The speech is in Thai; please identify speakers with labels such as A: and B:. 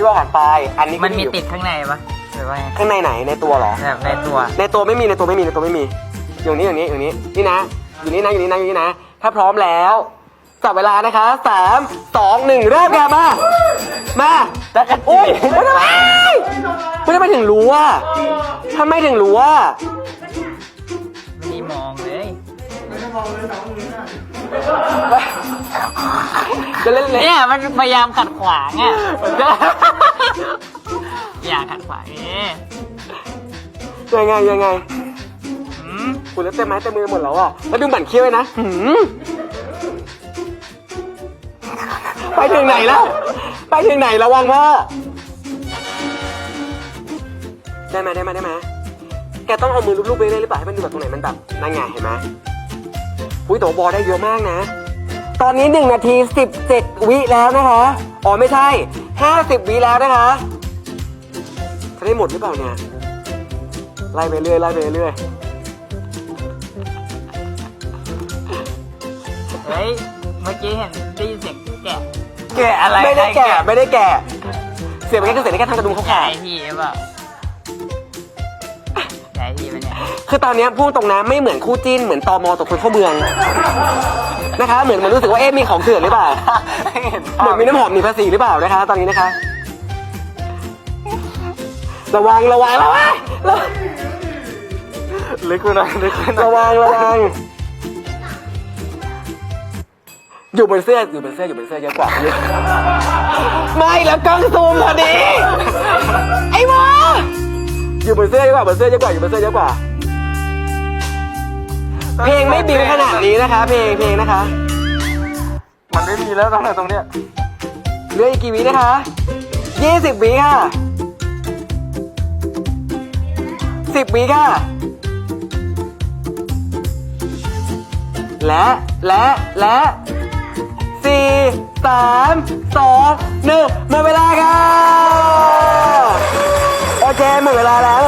A: ที่ว่าผ่านไปอันนี้ก็
B: มันมี
A: อยู่
B: ติดข้างในปะหรือว่าไง
A: ข้างในไหนในตัวเหรอ
B: แบบในตัว
A: ในตัวไม่มีในตัวไม่มีในตัวไม่มี อย่างนี้อย่างนี้อย่างนี้นี่นะ อยู่นี่นะอยู่นี่นะอยู่นี่นะ ถ้าพร้อมแล้วจับเวลานะคะสามสองหนึ่งเริ่มค่ะมา มาจักรโอ้ยไม่ทำไมไม่ทำไมถึงรู้ว่าทำไมถึงรู้ว่า
B: ไม่ได้มองเลย
A: จะเล่นเลย
B: เนี่ยมันพยายามขัดขวางอะอย่าขัดขวางเอ๊ะ
A: ยังไงยังไง
B: หืม
A: คุณแล้วเต็มไม้เต็มมือหมดแล้วอะแล้วดูหมั่นเคี้ยวเลยนะหืมไปถึงไหนแล้ว ไปถึงไหนระวังพ่อได้ไหมได้ไหมได้ไหมแกต้องเอามือลูบๆไปเรื่อยๆหรือเปล่าให้มันดูแบบตรงไหนมันแบบนั่นไงเห็นไหมอุ้ยแต่ว่าบอลได้เยอะมากนะ ตอนนี้หนึ่งนาทีสิบเจ็ดวิแล้วนะคะ อ๋อไม่ใช่ห้าสิบวิแล้วนะคะ จะได้หมดหรือเปล่าเนี่ย ไล่ไปเรื่อยไล่ไปเรื่อย
B: เฮ้ย เมื่อกี้เห็นได้ยินเสียงแกะแกะอะไร
A: ไม่ได้
B: ใคร
A: แกะไม่ได้แกะ เสียงมันแค่เสียงในแค่ทางกระดุมเขา
B: แกะ
A: ขาด
B: ไอทีหรือเปล่าแกะไอทีปะเนี่ย
A: คือตอนเนี้ยพูดตรงนะไม่เหมือนคู่จิ้นเหมือนตอมอตกคนเข้าเมือง นะคะ เหมือนมันรู้สึกว่าเอ๊ะมีของเถื่อนหรือเปล่าเหมือนมีน้ำหอมมีภาษีหรือเปล่านะคะ ตอนนี้นะคะ ระวังระวังระวังระวัง
C: ลึกไปหน่อยลึกไปหน่อย
A: ระวังระวังอยู่บนเสื้ออยู่บนเสื้ออยู่บนเสื้อเยอะกว่าไม่แล้วกล้องซูมพอดีไอ้หมออยู่บนเสื้อเยอะกว่าบนเสื้อเยอะกว่าอยู่บนเสื้อเยอะกว่า เพลงไม่บิวขนาดนี้นะคะ เพลงเพลงนะคะ
C: มันไม่มีแล้วตรงไหนตรงเนี้ย
A: เหลืออีกกี่วินะคะยี่สิบวิค่ะสิบวิค่ะ และ และ และสี่สามสองหนึ่งหมดเวลาค่ะ โอเคหมดเวลาแล้ว